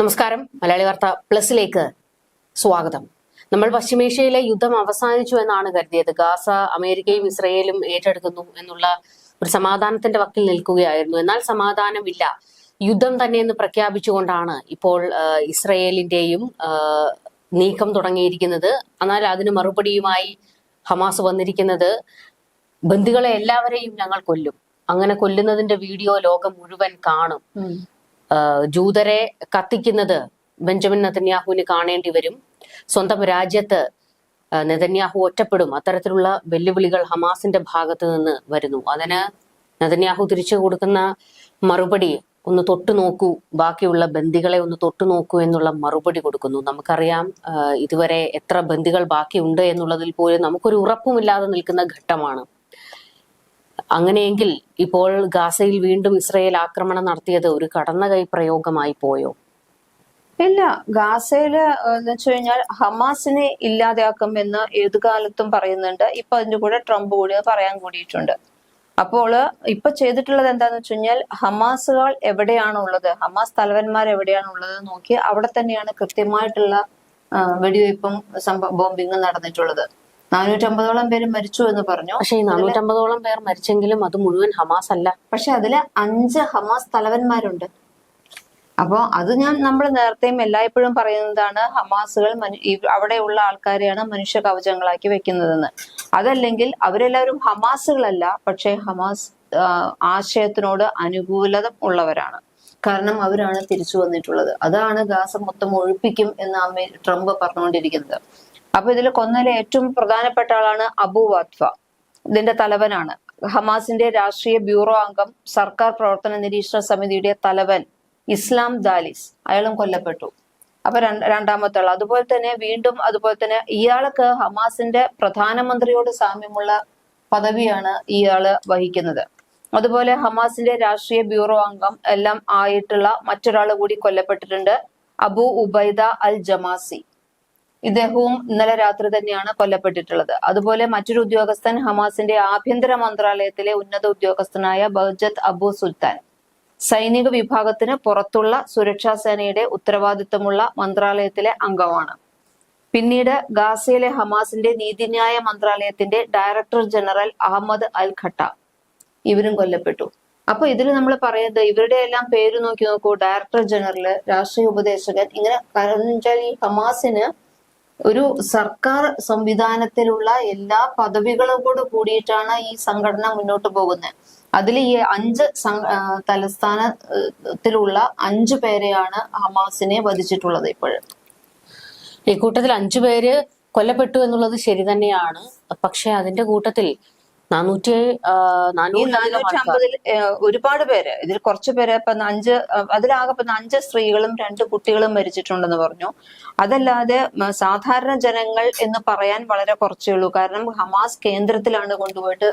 നമസ്കാരം. മലയാളി വാർത്ത പ്ലസിലേക്ക് സ്വാഗതം. നമ്മൾ പശ്ചിമേഷ്യയിലെ യുദ്ധം അവസാനിച്ചു എന്നാണ് കരുതിയത്. ഗാസ അമേരിക്കയും ഇസ്രയേലും ഏറ്റെടുക്കുന്നു എന്നുള്ള ഒരു സമാധാനത്തിന്റെ വക്കിൽ നിൽക്കുകയായിരുന്നു. എന്നാൽ സമാധാനമില്ല. യുദ്ധം തന്നെ എന്ന് പ്രഖ്യാപിച്ചുകൊണ്ടാണ് ഇപ്പോൾ ഇസ്രയേലിന്റെയും നീക്കം തുടങ്ങിയിരിക്കുന്നത്. എന്നാൽ അതിന് മറുപടിയുമായി ഹമാസ് വന്നിരിക്കുന്നത് ബന്ധുക്കളെ എല്ലാവരെയും ഞങ്ങൾ കൊല്ലും. അങ്ങനെ കൊല്ലുന്നതിന്റെ വീഡിയോ ലോകം മുഴുവൻ കാണും. ജൂതരെ കത്തിക്കുന്നത് ബെഞ്ചമിൻ നെതന്യാഹുവിന് കാണേണ്ടി വരും. സ്വന്തം രാജ്യത്ത് നെതന്യാഹു ഒറ്റപ്പെടും. അത്തരത്തിലുള്ള വെല്ലുവിളികൾ ഹമാസിന്റെ ഭാഗത്ത് നിന്ന് വരുന്നു. അതിന് നെതന്യാഹു തിരിച്ചു കൊടുക്കുന്ന മറുപടി ഒന്ന് തൊട്ടു നോക്കൂ. ബാക്കിയുള്ള ബന്ദികളെ ഒന്ന് തൊട്ടു നോക്കൂ എന്നുള്ള മറുപടി കൊടുക്കുന്നു. നമുക്കറിയാം ഇതുവരെ എത്ര ബന്ദികൾ ബാക്കിയുണ്ട് എന്നുള്ളതിൽ പോലും നമുക്കൊരു ഉറപ്പുമില്ലാതെ നിൽക്കുന്ന ഘട്ടമാണ്. അങ്ങനെയെങ്കിൽ ഇപ്പോൾ ഗാസയിൽ വീണ്ടും ഇസ്രയേൽ ആക്രമണം നടത്തിയത് ഒരു കടന്നകൈ പ്രയോഗമായി പോയോ? ഇല്ല ഗാസയിൽ എന്ന് വെച്ച് കഴിഞ്ഞാൽ ഹമാസിനെ ഇല്ലാതെയാക്കും എന്ന് ഏത് കാലത്തും പറയുന്നുണ്ട്. ഇപ്പൊ അതിന്റെ കൂടെ ട്രംപ് കൂടി പറയാൻ കൂടിയിട്ടുണ്ട്. അപ്പോൾ ഇപ്പൊ ചെയ്തിട്ടുള്ളത് എന്താന്ന് വെച്ച് കഴിഞ്ഞാൽ ഹമാസുകൾ എവിടെയാണ് ഉള്ളത്? ഹമാസ് തലവന്മാർ എവിടെയാണ് ഉള്ളത് നോക്കി അവിടെ തന്നെയാണ് കൃത്യമായിട്ടുള്ള ആ, വെടിവയ്പും സംഭവ ബോംബിങ്ങും നടന്നിട്ടുള്ളത്. നാനൂറ്റമ്പതോളം പേര് മരിച്ചു എന്ന് പറഞ്ഞു. പക്ഷേ ഈ നാനൂറ്റമ്പതോളം പേർ മരിച്ചെങ്കിലും അത് മുഴുവൻ ഹമാസ് അല്ല. പക്ഷെ അതിൽ അഞ്ച് ഹമാസ് തലവന്മാരുണ്ട്. അപ്പോ അത് ഞാൻ നമ്മൾ നേരത്തെയും എല്ലായ്പ്പോഴും പറയുന്നതാണ് ഹമാസുകൾ അവിടെയുള്ള ആൾക്കാരെയാണ് മനുഷ്യ കവചങ്ങളാക്കി വെക്കുന്നതെന്ന്. അതല്ലെങ്കിൽ അവരെല്ലാവരും ഹമാസുകളല്ല പക്ഷേ ഹമാസ് ആശയത്തിനോട് അനുകൂലത ഉള്ളവരാണ്. കാരണം അവരാണ് തിരിച്ചു വന്നിട്ടുള്ളത്. അതാണ് ഗാസ മൊത്തം ഒഴിപ്പിക്കും എന്ന് അമേ ട്രംപ് പറഞ്ഞുകൊണ്ടിരിക്കുന്നത്. അപ്പൊ ഇതിൽ കൊന്നയിലെ ഏറ്റവും പ്രധാനപ്പെട്ട ആളാണ് അബു വാത്വ ഇതിന്റെ തലവനാണ്. ഹമാസിന്റെ രാഷ്ട്രീയ ബ്യൂറോ അംഗം സർക്കാർ പ്രവർത്തന നിരീക്ഷണ സമിതിയുടെ തലവൻ ഇസ്ലാം ദാലിസ്. അയാളും കൊല്ലപ്പെട്ടു. അപ്പൊ രണ്ട് രണ്ടാമത്തെ ആൾ അതുപോലെ തന്നെ വീണ്ടും അതുപോലെ തന്നെ ഇയാൾക്ക് ഹമാസിന്റെ പ്രധാനമന്ത്രിയോട് സാമ്യമുള്ള പദവിയാണ് ഇയാൾ വഹിക്കുന്നത്. അതുപോലെ ഹമാസിന്റെ രാഷ്ട്രീയ ബ്യൂറോ അംഗം എല്ലാം ആയിട്ടുള്ള മറ്റൊരാൾ കൂടി കൊല്ലപ്പെട്ടിട്ടുണ്ട്. അബു ഉബൈദ അൽ ജമാസി. ഇദ്ദേഹവും ഇന്നലെ രാത്രി തന്നെയാണ് കൊല്ലപ്പെട്ടിട്ടുള്ളത്. അതുപോലെ മറ്റൊരു ഉദ്യോഗസ്ഥൻ ഹമാസിന്റെ ആഭ്യന്തര മന്ത്രാലയത്തിലെ ഉന്നത ഉദ്യോഗസ്ഥനായ ബഹ്ജത് അബു സുൽത്താൻ. സൈനിക വിഭാഗത്തിന് പുറത്തുള്ള സുരക്ഷാ സേനയുടെ ഉത്തരവാദിത്തമുള്ള മന്ത്രാലയത്തിലെ അംഗമാണ്. പിന്നീട് ഗാസയിലെ ഹമാസിന്റെ നീതിന്യായ മന്ത്രാലയത്തിന്റെ director general Ahmed al Khatta. ഇവരും കൊല്ലപ്പെട്ടു. അപ്പൊ ഇതിൽ നമ്മൾ പറയുന്നത് ഇവരുടെ എല്ലാം പേര് നോക്കി നോക്കൂ. ഡയറക്ടർ ജനറൽ രാഷ്ട്രീയ ഉപദേശകൻ ഇങ്ങനെ കാരണം ഈ ഹമാസിന് ഒരു സർക്കാർ സംവിധാനത്തിലുള്ള എല്ലാ പദവികളും കൂടെ കൂടിയിട്ടാണ് ഈ സംഘടന മുന്നോട്ട് പോകുന്നത്. അതിൽ ഈ അഞ്ച് തലസ്ഥാനത്തിലുള്ള അഞ്ചു പേരെയാണ് ഹമാസിനെ വധിച്ചിട്ടുള്ളത് ഇപ്പോഴും. ഈ കൂട്ടത്തിൽ അഞ്ചു പേര് കൊല്ലപ്പെട്ടു എന്നുള്ളത് ശരി തന്നെയാണ്. പക്ഷെ അതിന്റെ കൂട്ടത്തിൽ നാനൂറ്റി ഒരുപാട് പേര്. ഇതിൽ കുറച്ച് പേര് ഇപ്പൊ അഞ്ച് അതിലാകെ ഇപ്പൊ അഞ്ച് സ്ത്രീകളും രണ്ട് കുട്ടികളും മരിച്ചിട്ടുണ്ടെന്ന് പറഞ്ഞു. അതല്ലാതെ സാധാരണ ജനങ്ങൾ എന്ന് പറയാൻ വളരെ കുറച്ചേ ഉള്ളൂ. കാരണം ഹമാസ് കേന്ദ്രത്തിലാണ് കൊണ്ടുപോയിട്ട്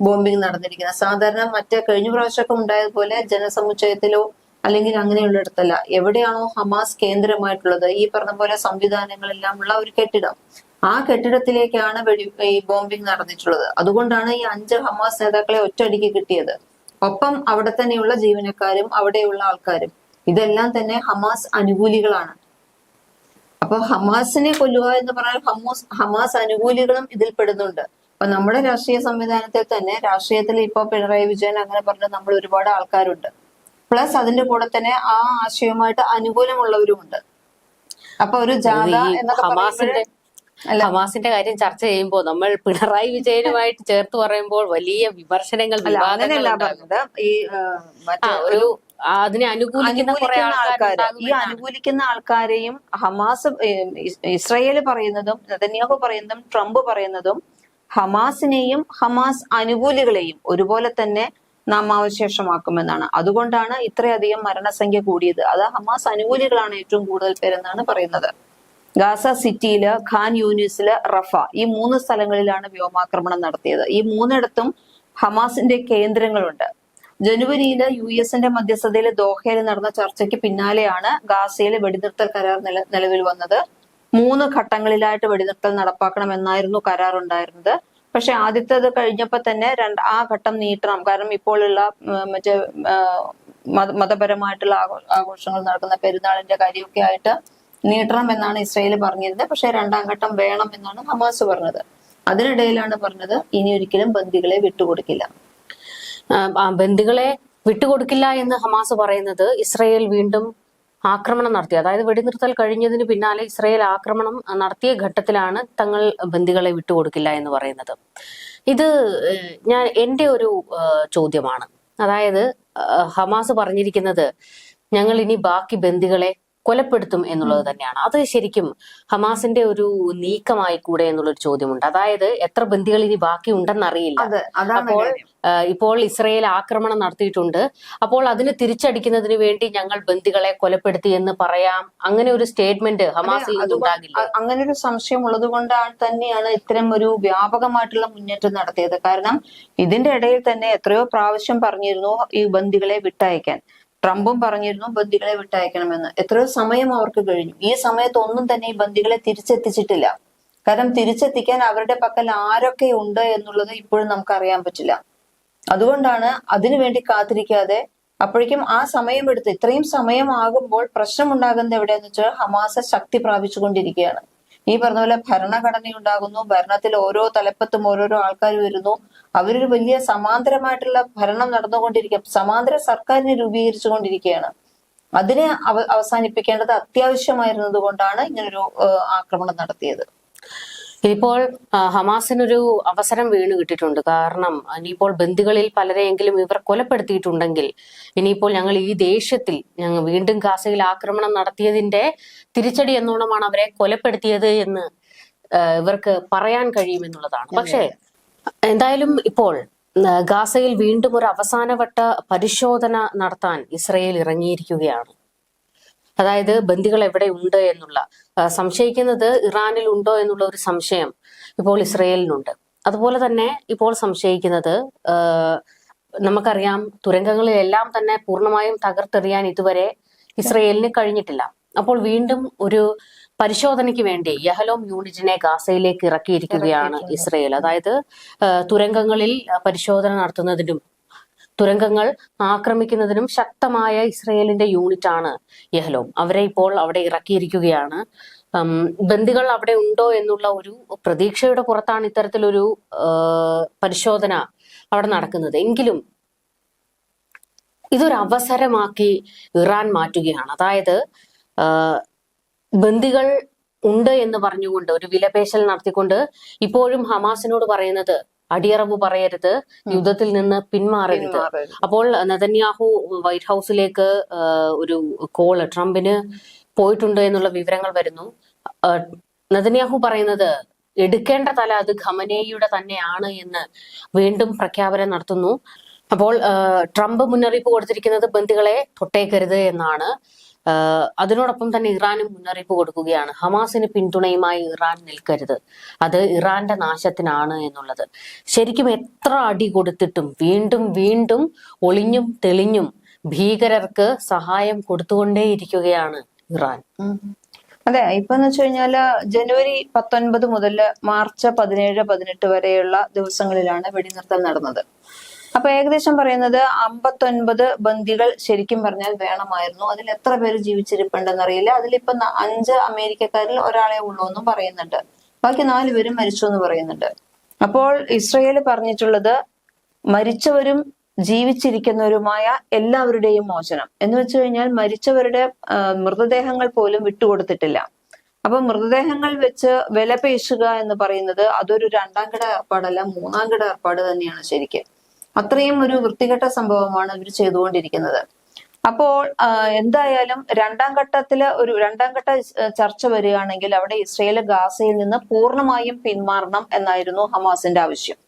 ബോംബിംഗ് നടന്നിരിക്കുന്നത്. സാധാരണ മറ്റേ കഴിഞ്ഞ പ്രാവശ്യമൊക്കെ ഉണ്ടായതുപോലെ ജനസമുച്ചയത്തിലോ അല്ലെങ്കിൽ അങ്ങനെയുള്ളിടത്തല്ല. എവിടെയാണോ ഹമാസ് കേന്ദ്രമായിട്ടുള്ളത്? ഈ പറഞ്ഞ പോലെ സംവിധാനങ്ങളെല്ലാം ഉള്ള ഒരു കെട്ടിടം. ആ കെട്ടിടത്തിലേക്കാണ് വെടി ഈ ബോംബിംഗ് നടന്നിട്ടുള്ളത്. അതുകൊണ്ടാണ് ഈ അഞ്ച് ഹമാസ് നേതാക്കളെ ഒറ്റയടിക്ക് കിട്ടിയത്. ഒപ്പം അവിടെ തന്നെയുള്ള ജീവനക്കാരും അവിടെയുള്ള ആൾക്കാരും. ഇതെല്ലാം തന്നെ ഹമാസ് അനുകൂലികളാണ്. അപ്പൊ ഹമാസിനെ കൊല്ലുക എന്ന് പറഞ്ഞാൽ ഹമാസ് ഹമാസ് അനുകൂലികളും ഇതിൽ പെടുന്നുണ്ട്. അപ്പൊ നമ്മുടെ രാഷ്ട്രീയ സംവിധാനത്തിൽ തന്നെ രാഷ്ട്രീയത്തിൽ ഇപ്പൊ പിണറായി വിജയൻ അങ്ങനെ പറഞ്ഞ നമ്മൾ ഒരുപാട് ആൾക്കാരുണ്ട്. പ്ലസ് അതിന്റെ കൂടെ തന്നെ ആ ആശയവുമായിട്ട് അനുകൂലമുള്ളവരുമുണ്ട്. അപ്പൊ ഒരു ജാഥ എന്നൊക്കെ ഹമാസിന്റെ കാര്യം ചർച്ച ചെയ്യുമ്പോൾ നമ്മൾ പിണറായി വിജയനുമായിട്ട് ചേർത്ത് പറയുമ്പോൾ വലിയ വിമർശനങ്ങൾ. പറഞ്ഞത്. ഈ ഒരു അതിനെ അനുകൂലിക്കുന്ന കുറെ അനുകൂലിക്കുന്ന ആൾക്കാർ ഈ അനുകൂലിക്കുന്ന ആൾക്കാരെയും ഹമാസ് ഇസ്രയേൽ പറയുന്നതും നെതന്യാഹു പറയുന്നതും ട്രംപ് പറയുന്നതും ഹമാസിനെയും ഹമാസ് അനുകൂലികളെയും ഒരുപോലെ തന്നെ നാമാവശേഷമാക്കുമെന്നാണ് അതുകൊണ്ടാണ് ഇത്രയധികം മരണസംഖ്യ കൂടിയത്. അത് ഹമാസ് അനുകൂലികളാണ് ഏറ്റവും കൂടുതൽ പേരെന്നാണ് പറയുന്നത്. ഗാസ സിറ്റിയിൽ ഖാൻ യൂനിസിൽ റഫ. ഈ മൂന്ന് സ്ഥലങ്ങളിലാണ് വ്യോമാക്രമണം നടത്തിയത്. ഈ മൂന്നിടത്തും ഹമാസിന്റെ കേന്ദ്രങ്ങളുണ്ട്. ജനുവരിയിൽ യു എസിന്റെ മധ്യസ്ഥതയിൽ ദോഹയിൽ നടന്ന ചർച്ചയ്ക്ക് പിന്നാലെയാണ് ഗാസയിലെ വെടിനിർത്തൽ കരാർ നില നിലവിൽ വന്നത്. മൂന്ന് ഘട്ടങ്ങളിലായിട്ട് വെടിനിർത്തൽ നടപ്പാക്കണം എന്നായിരുന്നു കരാർ ഉണ്ടായിരുന്നത് പക്ഷെ ആദ്യത്തേത് കഴിഞ്ഞപ്പോ തന്നെ രണ്ട് ആ ഘട്ടം നീട്ടണം. കാരണം ഇപ്പോഴുള്ള മറ്റേ മത- മതപരമായിട്ടുള്ള ആഘോ- ആഘോഷങ്ങൾ നടക്കുന്ന പെരുന്നാളിന്റെ കാര്യമൊക്കെ ആയിട്ട് നീട്ടണം എന്നാണ് ഇസ്രായേൽ പറഞ്ഞിരുന്നത്. പക്ഷേ രണ്ടാം ഘട്ടം വേണം എന്നാണ് ഹമാസ് പറഞ്ഞത്. അതിനിടയിലാണ് പറഞ്ഞത് ഇനി ഒരിക്കലും ബന്ദികളെ വിട്ടുകൊടുക്കില്ല. ബന്ദികളെ വിട്ടുകൊടുക്കില്ല എന്ന് ഹമാസ് പറയുന്നത് ഇസ്രയേൽ വീണ്ടും ആക്രമണം നടത്തി. അതായത് വെടിനിർത്തൽ കഴിഞ്ഞതിന് പിന്നാലെ ഇസ്രയേൽ ആക്രമണം നടത്തിയ ഘട്ടത്തിലാണ് തങ്ങൾ ബന്ദികളെ വിട്ടുകൊടുക്കില്ല എന്ന് പറയുന്നത്. ഇത് ഞാൻ എന്റെ ഒരു ചോദ്യമാണ്. അതായത് ഹമാസ് പറഞ്ഞിരിക്കുന്നത് ഞങ്ങൾ ഇനി ബാക്കി ബന്ദികളെ കൊലപ്പെടുത്തും എന്നുള്ളത് തന്നെയാണ്. അത് ശരിക്കും ഹമാസിന്റെ ഒരു നീക്കമായി കൂടെ എന്നുള്ളൊരു ചോദ്യമുണ്ട്. അതായത് എത്ര ബന്ദികൾ ഇനി ബാക്കി ഉണ്ടെന്നറിയില്ല അപ്പോൾ ഇപ്പോൾ ഇസ്രയേൽ ആക്രമണം നടത്തിയിട്ടുണ്ട്. അപ്പോൾ അതിന് തിരിച്ചടിക്കുന്നതിന് വേണ്ടി ഞങ്ങൾ ബന്ദികളെ കൊലപ്പെടുത്തി എന്ന് പറയാം. അങ്ങനെ ഒരു സ്റ്റേറ്റ്മെന്റ് ഹമാസിൽ ഉണ്ടാകില്ല? അങ്ങനെ ഒരു സംശയം ഉള്ളത് കൊണ്ടാണ് തന്നെയാണ് ഇത്തരം ഒരു വ്യാപകമായിട്ടുള്ള മുന്നേറ്റം നടത്തിയത്. കാരണം ഇതിന്റെ ഇടയിൽ തന്നെ എത്രയോ പ്രാവശ്യം പറഞ്ഞിരുന്നു ഈ ബന്ദികളെ വിട്ടയക്കാൻ. ട്രംപും പറഞ്ഞിരുന്നു ബന്ദികളെ വിട്ടയക്കണമെന്ന്. എത്രയോ സമയം അവർക്ക് കഴിഞ്ഞു. ഈ സമയത്ത് ഒന്നും തന്നെ ഈ ബന്ദികളെ തിരിച്ചെത്തിച്ചിട്ടില്ല. കാരണം തിരിച്ചെത്തിക്കാൻ അവരുടെ പക്കൽ ആരൊക്കെ ഉണ്ട് എന്നുള്ളത് ഇപ്പോഴും നമുക്ക് അറിയാൻ പറ്റില്ല. അതുകൊണ്ടാണ് അതിനു വേണ്ടി കാത്തിരിക്കാതെ അപ്പോഴേക്കും ആ സമയമെടുത്ത് ഇത്രയും സമയമാകുമ്പോൾ പ്രശ്നം ഉണ്ടാകുന്നത് എവിടെയെന്ന് വെച്ചാൽ ഹമാസ ശക്തി പ്രാപിച്ചുകൊണ്ടിരിക്കുകയാണ്. ഈ പറഞ്ഞ പോലെ ഭരണഘടന ഉണ്ടാകുന്നു ഭരണത്തിൽ ഓരോ തലപ്പത്തും ഓരോരോ ആൾക്കാർ വരുന്നു. അവരൊരു വലിയ സമാന്തരമായിട്ടുള്ള ഭരണം നടന്നുകൊണ്ടിരിക്കുക സമാന്തര സർക്കാരിനെ രൂപീകരിച്ചുകൊണ്ടിരിക്കുകയാണ് അതിനെ അവ അവസാനിപ്പിക്കേണ്ടത് അത്യാവശ്യമായിരുന്നത് കൊണ്ടാണ് ഇങ്ങനൊരു ആക്രമണം നടത്തിയത്. ഇനിയിപ്പോൾ ആ, ഹമാസിനൊരു അവസരം വീണ് കിട്ടിയിട്ടുണ്ട്. കാരണം ഇനിയിപ്പോൾ ബന്ദികളിൽ പലരെയെങ്കിലും ഇവർ കൊലപ്പെടുത്തിയിട്ടുണ്ടെങ്കിൽ ഇനിയിപ്പോൾ ഞങ്ങൾ ഈ ദേഷ്യത്തിൽ ഞങ്ങൾ വീണ്ടും ഗാസയിൽ ആക്രമണം നടത്തിയതിന്റെ തിരിച്ചടി എന്നോണമാണ് അവരെ കൊലപ്പെടുത്തിയത് എന്ന് ഇവർക്ക് പറയാൻ കഴിയുമെന്നുള്ളതാണ്. പക്ഷേ എന്തായാലും ഇപ്പോൾ ഗാസയിൽ വീണ്ടും ഒരു അവസാനവട്ട പരിശോധന നടത്താൻ ഇസ്രയേൽ ഇറങ്ങിയിരിക്കുകയാണ്. അതായത് ബന്ദികൾ എവിടെ ഉണ്ട് എന്നുള്ള സംശയിക്കുന്നത് ഇറാനിൽ ഉണ്ടോ എന്നുള്ള ഒരു സംശയം ഇപ്പോൾ ഇസ്രയേലിനുണ്ട്. അതുപോലെ തന്നെ ഇപ്പോൾ സംശയിക്കുന്നത് നമുക്കറിയാം തുരങ്കങ്ങളിലെല്ലാം തന്നെ പൂർണമായും തകർത്തെറിയാൻ ഇതുവരെ ഇസ്രയേലിന് കഴിഞ്ഞിട്ടില്ല. അപ്പോൾ വീണ്ടും ഒരു പരിശോധനയ്ക്ക് വേണ്ടി യഹലോം യൂണിറ്റിനെ ഗാസയിലേക്ക് ഇറക്കിയിരിക്കുകയാണ് ഇസ്രയേൽ. അതായത് തുരങ്കങ്ങളിൽ പരിശോധന നടത്തുന്നതിനും തുരങ്കങ്ങൾ ആക്രമിക്കുന്നതിനും ശക്തമായ ഇസ്രയേലിന്റെ യൂണിറ്റ് ആണ് യഹ്ലോം. അവരെ ഇപ്പോൾ അവിടെ ഇറക്കിയിരിക്കുകയാണ്. ബന്ദികൾ അവിടെ ഉണ്ടോ എന്നുള്ള ഒരു പ്രതീക്ഷയുടെ പുറത്താണ് ഇത്തരത്തിലൊരു പരിശോധന അവിടെ നടക്കുന്നത്. എങ്കിലും ഇതൊരു അവസരമാക്കി ഇറാൻ മാറ്റുകയാണ്. അതായത് ബന്ദികൾ ഉണ്ട് എന്ന് പറഞ്ഞുകൊണ്ട് ഒരു വിലപേശൽ നടത്തിക്കൊണ്ട് ഇപ്പോഴും ഹമാസിനോട് പറയുന്നത് അടിയറവ് പറയരുത് യുദ്ധത്തിൽ നിന്ന് പിന്മാറരുത്. അപ്പോൾ നതന്യാഹു വൈറ്റ് ഹൗസിലേക്ക് ഒരു കോൾ ട്രംപിന് പോയിട്ടുണ്ട് എന്നുള്ള വിവരങ്ങൾ വരുന്നു. നതന്യാഹു പറയുന്നത് എടുക്കേണ്ട തല അത് ഖമനേയുടെ തന്നെയാണ് എന്ന് വീണ്ടും പ്രഖ്യാപനം നടത്തുന്നു. അപ്പോൾ ട്രംപ് മുന്നറിയിപ്പ് കൊടുത്തിരിക്കുന്നത് ബന്ദികളെ തൊട്ടേക്കരുത് എന്നാണ്. അതിനോടൊപ്പം തന്നെ ഇറാനും മുന്നറിയിപ്പ് കൊടുക്കുകയാണ്. ഹമാസിന് പിന്തുണയുമായി ഇറാൻ നിൽക്കരുത്. അത് ഇറാന്റെ നാശത്തിനാണ് എന്നുള്ളത്. ശരിക്കും എത്ര അടി കൊടുത്തിട്ടും വീണ്ടും വീണ്ടും ഒളിഞ്ഞും തെളിഞ്ഞും ഭീകരർക്ക് സഹായം കൊടുത്തുകൊണ്ടേയിരിക്കുകയാണ് ഇറാൻ. അതെ ഇപ്പൊ എന്ന് വെച്ച് കഴിഞ്ഞാൽ ജനുവരി പത്തൊൻപത് മുതൽ മാർച്ച് പതിനേഴ് പതിനെട്ട് വരെയുള്ള ദിവസങ്ങളിലാണ് വെടിനിർത്തൽ നടന്നത്. അപ്പൊ ഏകദേശം പറയുന്നത് അമ്പത്തൊൻപത് ബന്ദികൾ ശരിക്കും പറഞ്ഞാൽ വേണമായിരുന്നു. അതിൽ എത്ര പേര് ജീവിച്ചിരിപ്പുണ്ടെന്ന് അറിയില്ല അതിലിപ്പോ അഞ്ച് അമേരിക്കക്കാരിൽ ഒരാളെ ഉള്ളൂ എന്നും പറയുന്നുണ്ട്. ബാക്കി നാല് പേരും മരിച്ചു എന്ന് പറയുന്നുണ്ട്. അപ്പോൾ ഇസ്രയേൽ പറഞ്ഞിട്ടുള്ളത് മരിച്ചവരും ജീവിച്ചിരിക്കുന്നവരുമായ എല്ലാവരുടെയും മോചനം. എന്ന് വെച്ചു കഴിഞ്ഞാൽ മരിച്ചവരുടെ മൃതദേഹങ്ങൾ പോലും വിട്ടുകൊടുത്തിട്ടില്ല. അപ്പൊ മൃതദേഹങ്ങൾ വെച്ച് വിലപേശുക എന്ന് പറയുന്നത് അതൊരു രണ്ടാം കിട ഏർപ്പാടല്ല മൂന്നാം കിട ഏർപ്പാട് തന്നെയാണ് ശരിക്കും. അത്രയും ഒരു വൃത്തികെട്ട സംഭവമാണ് ഇവർ ചെയ്തുകൊണ്ടിരിക്കുന്നത്. അപ്പോൾ എന്തായാലും രണ്ടാം ഘട്ടത്തിൽ ഒരു രണ്ടാം ഘട്ട ചർച്ച വരികയാണെങ്കിൽ അവിടെ ഇസ്രയേൽ ഗാസയിൽ നിന്ന് പൂർണമായും പിന്മാറണം എന്നായിരുന്നു ഹമാസിന്റെ ആവശ്യം.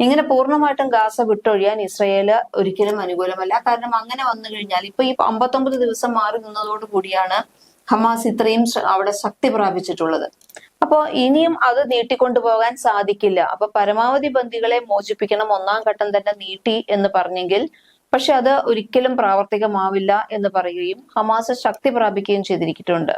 ഇങ്ങനെ പൂർണമായിട്ടും ഗാസ വിട്ടൊഴിയാൻ ഇസ്രയേൽ ഒരിക്കലും അനുകൂലമല്ല. കാരണം അങ്ങനെ വന്നു കഴിഞ്ഞാൽ ഇപ്പൊ ഈ അമ്പത്തൊമ്പത് ദിവസം മാറി നിന്നതോട് കൂടിയാണ് ഹമാസ് ഇത്രയും അവിടെ ശക്തി പ്രാപിച്ചിട്ടുള്ളത്. അപ്പോ ഇനിയും അത് നീട്ടിക്കൊണ്ടുപോകാൻ സാധിക്കില്ല. അപ്പൊ പരമാവധി ബന്ദികളെ മോചിപ്പിക്കണം ഒന്നാം ഘട്ടം തന്നെ നീട്ടി എന്ന് പറഞ്ഞെങ്കിൽ പക്ഷെ അത് ഒരിക്കലും പ്രാവർത്തികമാവില്ല എന്ന് പറയുകയും ഹമാസ് ശക്തി പ്രാപിക്കുകയും ചെയ്തിരിക്കുന്നുണ്ട്.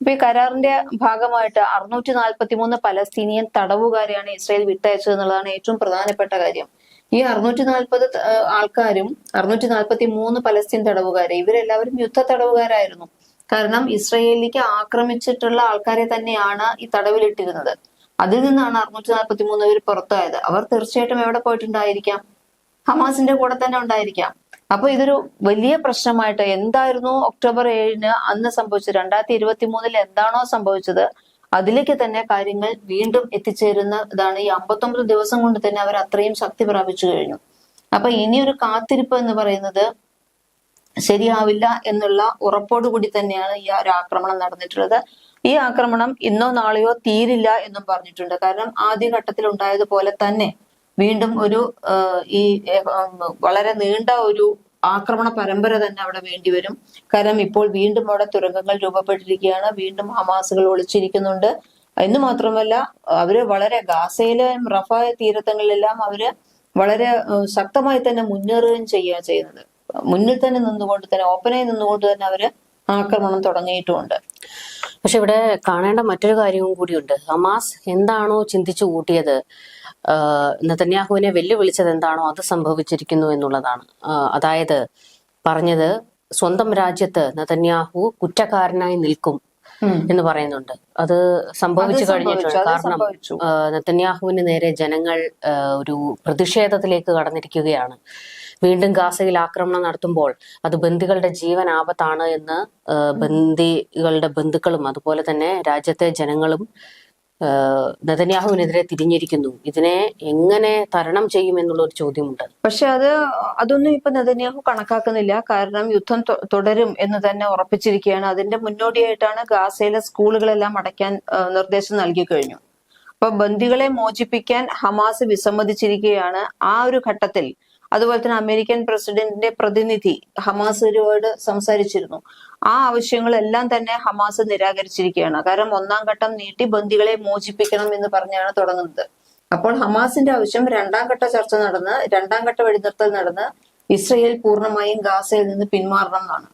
ഇപ്പൊ ഈ കരാറിന്റെ ഭാഗമായിട്ട് അറുന്നൂറ്റി നാൽപ്പത്തി മൂന്ന് പലസ്തീനിയൻ തടവുകാരെയാണ് ഇസ്രായേൽ വിട്ടയച്ചത് എന്നുള്ളതാണ് ഏറ്റവും പ്രധാനപ്പെട്ട കാര്യം. ഈ അറുന്നൂറ്റി നാൽപ്പത് ആൾക്കാരും അറുന്നൂറ്റി നാൽപ്പത്തി മൂന്ന് പലസ്തീൻ തടവുകാരെ ഇവരെല്ലാവരും യുദ്ധ തടവുകാരായിരുന്നു. കാരണം ഇസ്രയേലിലേക്ക് ആക്രമിച്ചിട്ടുള്ള ആൾക്കാരെ തന്നെയാണ് ഈ തടവിലിട്ടിരുന്നത്. അതിൽ നിന്നാണ് അറുന്നൂറ്റി നാൽപ്പത്തി മൂന്ന് പേര് പുറത്തായത്. അവർ തീർച്ചയായിട്ടും എവിടെ പോയിട്ടുണ്ടായിരിക്കാം? ഹമാസിന്റെ കൂടെ തന്നെ ഉണ്ടായിരിക്കാം. അപ്പൊ ഇതൊരു വലിയ പ്രശ്നമായിട്ട് എന്തായിരുന്നു ഒക്ടോബർ ഏഴിന് അന്ന് സംഭവിച്ചത്? രണ്ടായിരത്തി ഇരുപത്തി മൂന്നിൽ എന്താണോ സംഭവിച്ചത്? അതിലേക്ക് തന്നെ കാര്യങ്ങൾ വീണ്ടും എത്തിച്ചേരുന്ന ഇതാണ് ഈ അമ്പത്തൊമ്പത് ദിവസം കൊണ്ട് തന്നെ അവർ അത്രയും ശക്തി പ്രാപിച്ചു കഴിഞ്ഞു. അപ്പൊ ഇനിയൊരു കാത്തിരിപ്പ് എന്ന് പറയുന്നത് ശരിയാവില്ല എന്നുള്ള ഉറപ്പോടുകൂടി തന്നെയാണ് ഈ ഒരു ആക്രമണം നടന്നിട്ടുള്ളത്. ഈ ആക്രമണം ഇന്നോ നാളെയോ തീരില്ല എന്നും പറഞ്ഞിട്ടുണ്ട്. കാരണം ആദ്യ ഘട്ടത്തിൽ ഉണ്ടായതുപോലെ തന്നെ വീണ്ടും ഒരു ഈ വളരെ നീണ്ട ഒരു ആക്രമണ പരമ്പര തന്നെ അവിടെ വേണ്ടിവരും കാരണം ഇപ്പോൾ വീണ്ടും അവിടെ തുരങ്കങ്ങൾ രൂപപ്പെട്ടിരിക്കുകയാണ്. വീണ്ടും ഹമാസുകൾ ഒളിച്ചിരിക്കുന്നുണ്ട്. എന്ന് മാത്രമല്ല അവർ വളരെ ഗാസയിലെ റഫ തീരത്തങ്ങളിലെല്ലാം അവർ വളരെ ശക്തമായി തന്നെ മുന്നേറുകയും ചെയ്യുക ചെയ്യുന്നത്. മുന്നിൽ തന്നെ നിന്നുകൊണ്ട് തന്നെ ഓപ്പനായി നിന്നുകൊണ്ട് തന്നെ അവർ ആക്രമണം തുടങ്ങിയിട്ടുമുണ്ട്. പക്ഷെ ഇവിടെ കാണേണ്ട മറ്റൊരു കാര്യവും കൂടിയുണ്ട്. ഹമാസ് എന്താണോ ചിന്തിച്ചു കൂട്ടിയത് നെതന്യാഹുവിനെ വെല്ലുവിളിച്ചത് എന്താണോ അത് സംഭവിച്ചിരിക്കുന്നു എന്നുള്ളതാണ്. അതായത് പറഞ്ഞത് സ്വന്തം രാജ്യത്ത് നെതന്യാഹു കുറ്റക്കാരനായി നിൽക്കും എന്ന് പറയുന്നുണ്ട്. അത് സംഭവിച്ചു കഴിഞ്ഞിട്ടുണ്ട്. കാരണം. നെതന്യാഹുവിന് നേരെ ജനങ്ങൾ ഒരു പ്രതിഷേധത്തിലേക്ക് കടന്നിരിക്കുകയാണ്. വീണ്ടും ഗാസയിൽ ആക്രമണം നടത്തുമ്പോൾ അത് ബന്ദികളുടെ ജീവൻ ആപത്താണ് എന്ന് ബന്ദികളുടെ ബന്ധുക്കളും അതുപോലെ തന്നെ രാജ്യത്തെ ജനങ്ങളും നെതന്യാഹുവിനെതിരെ തിരിഞ്ഞിരിക്കുന്നു. ഇതിനെ എങ്ങനെ തരണം ചെയ്യും എന്നുള്ള ഒരു ചോദ്യമുണ്ട്. പക്ഷെ അത് അതൊന്നും ഇപ്പൊ നെതന്യാഹു കണക്കാക്കുന്നില്ല. കാരണം യുദ്ധം തുടരും എന്ന് തന്നെ ഉറപ്പിച്ചിരിക്കുകയാണ്. അതിന്റെ മുന്നോടിയായിട്ടാണ് ഗാസയിലെ സ്കൂളുകളെല്ലാം അടയ്ക്കാൻ നിർദ്ദേശം നൽകി കഴിഞ്ഞു. അപ്പൊ ബന്ദികളെ മോചിപ്പിക്കാൻ ഹമാസ് വിസമ്മതിച്ചിരിക്കുകയാണ്. ആ ഒരു ഘട്ടത്തിൽ അതുപോലെ തന്നെ അമേരിക്കൻ പ്രസിഡന്റിന്റെ പ്രതിനിധി ഹമാസുകാരോട് സംസാരിച്ചിരുന്നു. ആ ആവശ്യങ്ങളെല്ലാം തന്നെ ഹമാസ് നിരാകരിച്ചിരിക്കുകയാണ്. കാരണം ഒന്നാം ഘട്ടം നീട്ടി ബന്ദികളെ മോചിപ്പിക്കണം എന്ന് പറഞ്ഞാണ് തുടങ്ങുന്നത്. അപ്പോൾ ഹമാസിന്റെ ആവശ്യം രണ്ടാം ഘട്ട ചർച്ച നടന്ന് രണ്ടാം ഘട്ട വെടിനിർത്തൽ നടന്ന് ഇസ്രയേൽ പൂർണമായും ഗാസയിൽ നിന്ന് പിന്മാറണം എന്നാണ്.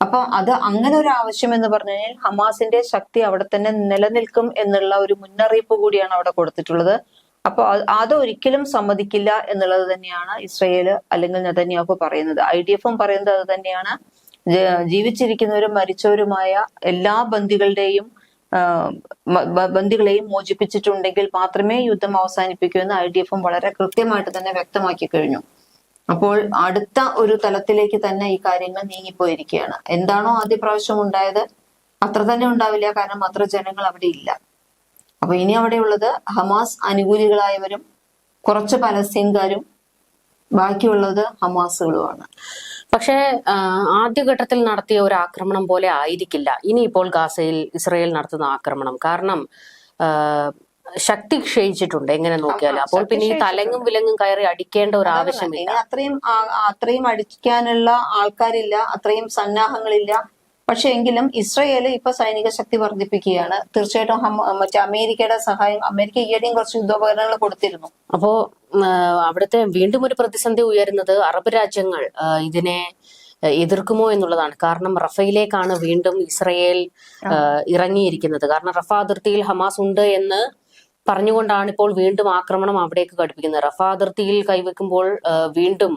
അപ്പൊ അത് അങ്ങനെ ഒരു ആവശ്യം എന്ന് പറഞ്ഞു കഴിഞ്ഞാൽ ഹമാസിന്റെ ശക്തി അവിടെ തന്നെ നിലനിൽക്കും എന്നുള്ള ഒരു മുന്നറിയിപ്പ് കൂടിയാണ് അവിടെ കൊടുത്തിട്ടുള്ളത്. അപ്പൊ അത് അതൊരിക്കലും സമ്മതിക്കില്ല എന്നുള്ളത് തന്നെയാണ് ഇസ്രയേൽ അല്ലെങ്കിൽ നെതന്യാഹു പറയുന്നത്. ഐ ഡി എഫും പറയുന്നത് അത് തന്നെയാണ്. ജീവിച്ചിരിക്കുന്നവരും മരിച്ചവരുമായ എല്ലാ ബന്ദികളുടെയും ബന്ദികളെയും മോചിപ്പിച്ചിട്ടുണ്ടെങ്കിൽ മാത്രമേ യുദ്ധം അവസാനിപ്പിക്കൂ എന്ന് ഐ ഡി എഫും വളരെ കൃത്യമായിട്ട് തന്നെ വ്യക്തമാക്കി കഴിഞ്ഞു. അപ്പോൾ അടുത്ത ഒരു തലത്തിലേക്ക് തന്നെ ഈ കാര്യങ്ങൾ നീങ്ങിപ്പോയിരിക്കുകയാണ്. എന്താണോ ആദ്യ പ്രാവശ്യം ഉണ്ടായത്? അത്ര തന്നെ ഉണ്ടാവില്ല. കാരണം അത്ര ജനങ്ങൾ അവിടെ ഇല്ല. അപ്പൊ ഇനി അവിടെയുള്ളത് ഹമാസ് അനുകൂലികളായവരും കുറച്ച് പലസ്തീൻകാരും ബാക്കിയുള്ളത് ഹമാസുകളുമാണ്. പക്ഷേ ആദ്യഘട്ടത്തിൽ നടത്തിയ ഒരു ആക്രമണം പോലെ ആയിരിക്കില്ല. ഇനിയിപ്പോൾ ഗാസയിൽ ഇസ്രയേൽ നടത്തുന്ന ആക്രമണം. കാരണം ശക്തി ക്ഷയിച്ചിട്ടുണ്ട് എങ്ങനെ നോക്കിയാലും. അപ്പോൾ പിന്നെ ഈ തലങ്ങും വിലങ്ങും കയറി അടിക്കേണ്ട ഒരു ആവശ്യമില്ല. അത്രയും അത്രയും അടിക്കാനുള്ള ആൾക്കാരില്ല അത്രയും സന്നാഹങ്ങളില്ല. പക്ഷെ എങ്കിലും ഇസ്രയേൽ ഇപ്പൊ സൈനിക ശക്തി വർദ്ധിപ്പിക്കുകയാണ്. തീർച്ചയായിട്ടും മറ്റേ അമേരിക്കയുടെ സഹായം അമേരിക്ക ഈയിടെയും കുറച്ച് യുദ്ധോപകരണങ്ങൾ കൊടുത്തിരുന്നു. അപ്പോ അവിടുത്തെ വീണ്ടും ഒരു പ്രതിസന്ധി ഉയരുന്നത് അറബ് രാജ്യങ്ങൾ ഇതിനെ എതിർക്കുമോ എന്നുള്ളതാണ്. കാരണം റഫയിലേക്കാണ് വീണ്ടും ഇസ്രയേൽ ഇറങ്ങിയിരിക്കുന്നത്. കാരണം റഫ അതിർത്തിയിൽ ഹമാസ് ഉണ്ട് എന്ന് പറഞ്ഞുകൊണ്ടാണ് ഇപ്പോൾ വീണ്ടും ആക്രമണം അവിടേക്ക് ഘടിപ്പിക്കുന്നത്. റഫ അതിർത്തിയിൽ കൈവെക്കുമ്പോൾ വീണ്ടും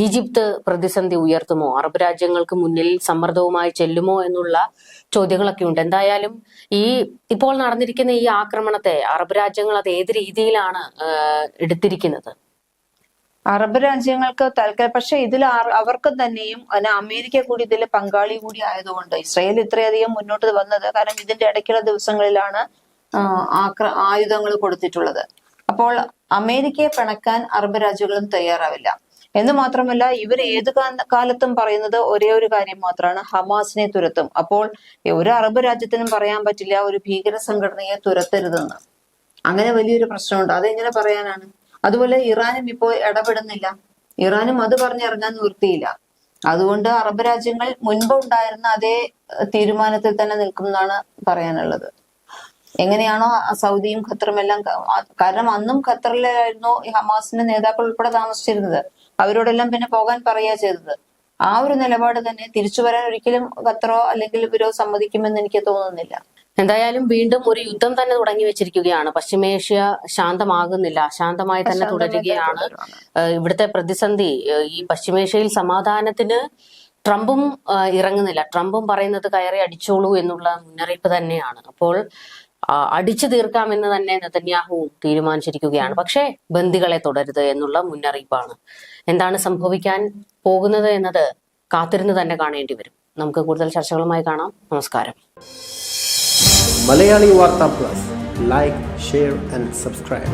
ഈജിപ്ത് പ്രതിസന്ധി ഉയർത്തുമോ? അറബ് രാജ്യങ്ങൾക്ക് മുന്നിൽ സമ്മർദ്ദവുമായി ചെല്ലുമോ എന്നുള്ള ചോദ്യങ്ങളൊക്കെ ഉണ്ട്. എന്തായാലും ഈ ഇപ്പോൾ നടന്നിരിക്കുന്ന ഈ ആക്രമണത്തെ അറബ് രാജ്യങ്ങൾ അത് ഏത് രീതിയിലാണ് എടുത്തിരിക്കുന്നത്? അറബ് രാജ്യങ്ങൾക്ക് തൽക്കാലം പക്ഷെ ഇതിൽ അവർക്കും തന്നെയും അമേരിക്ക കൂടി ഇതിൽ പങ്കാളി കൂടി ആയതുകൊണ്ട് ഇസ്രായേൽ ഇത്രയധികം മുന്നോട്ട് വന്നത് കാരണം ഇതിന്റെ ഇടയ്ക്കുള്ള ദിവസങ്ങളിലാണ് ആക്ര ആയുധങ്ങൾ കൊടുത്തിട്ടുള്ളത്. അപ്പോൾ അമേരിക്കയെ പിണക്കാൻ അറബ് രാജ്യങ്ങളും തയ്യാറാവില്ല. എന്ന് മാത്രമല്ല ഇവർ ഏത് കാലത്തും പറയുന്നത് ഒരേ ഒരു കാര്യം മാത്രമാണ് ഹമാസിനെ തുരത്തും. അപ്പോൾ ഒരു അറബ് രാജ്യത്തിനും പറയാൻ പറ്റില്ല ഒരു ഭീകര സംഘടനയെ തുരത്തരുതെന്ന്. അങ്ങനെ വലിയൊരു പ്രശ്നമുണ്ട്. അതെങ്ങനെ പറയാനാണ്? അതുപോലെ ഇറാനും ഇപ്പോൾ ഇടപെടുന്നില്ല. ഇറാനും അത് പറഞ്ഞിറങ്ങാൻ നിർത്തിയില്ല അതുകൊണ്ട് അറബ് രാജ്യങ്ങൾ മുൻപ് ഉണ്ടായിരുന്ന അതേ തീരുമാനത്തിൽ തന്നെ നിൽക്കുന്നതാണ് പറയാനുള്ളത്. എങ്ങനെയാണോ സൗദിയും ഖത്തറും എല്ലാം കാരണം അന്നും ഖത്തറിലായിരുന്നു ഈ ഹമാസിന്റെ നേതാക്കൾ ഉൾപ്പെടെ താമസിച്ചിരുന്നത്. അവരോടെല്ലാം പിന്നെ പോകാൻ പറയുക ചെയ്തത്. ആ ഒരു നിലപാട് തന്നെ തിരിച്ചു വരാൻ ഒരിക്കലും ഖത്തറോ അല്ലെങ്കിൽ ഇവരോ സമ്മതിക്കുമെന്ന് എനിക്ക് തോന്നുന്നില്ല. എന്തായാലും വീണ്ടും ഒരു യുദ്ധം തന്നെ തുടങ്ങി വെച്ചിരിക്കുകയാണ്. പശ്ചിമേഷ്യ ശാന്തമാകുന്നില്ല. അശാന്തമായി തന്നെ തുടരുകയാണ്. ഇവിടുത്തെ പ്രതിസന്ധി ഈ പശ്ചിമേഷ്യയിൽ സമാധാനത്തിന് ട്രംപും ഇറങ്ങുന്നില്ല. ട്രംപും പറയുന്നത് കയറി അടിച്ചോളൂ എന്നുള്ള മുന്നറിയിപ്പ് തന്നെയാണ്. അപ്പോൾ അടിച്ചു തീർക്കാമെന്ന് തന്നെ നെതന്യാഹു തീരുമാനിച്ചിരിക്കുകയാണ്. പക്ഷേ ബന്ദികളെ തുടരുത് എന്നുള്ള മുന്നറിയിപ്പാണ്. എന്താണ് സംഭവിക്കാൻ പോകുന്നത് എന്നത് കാത്തിരുന്ന് തന്നെ കാണേണ്ടി വരും. നമുക്ക് കൂടുതൽ ചർച്ചകളുമായി കാണാം. നമസ്കാരം. Malayali Vartha plus. Like share and subscribe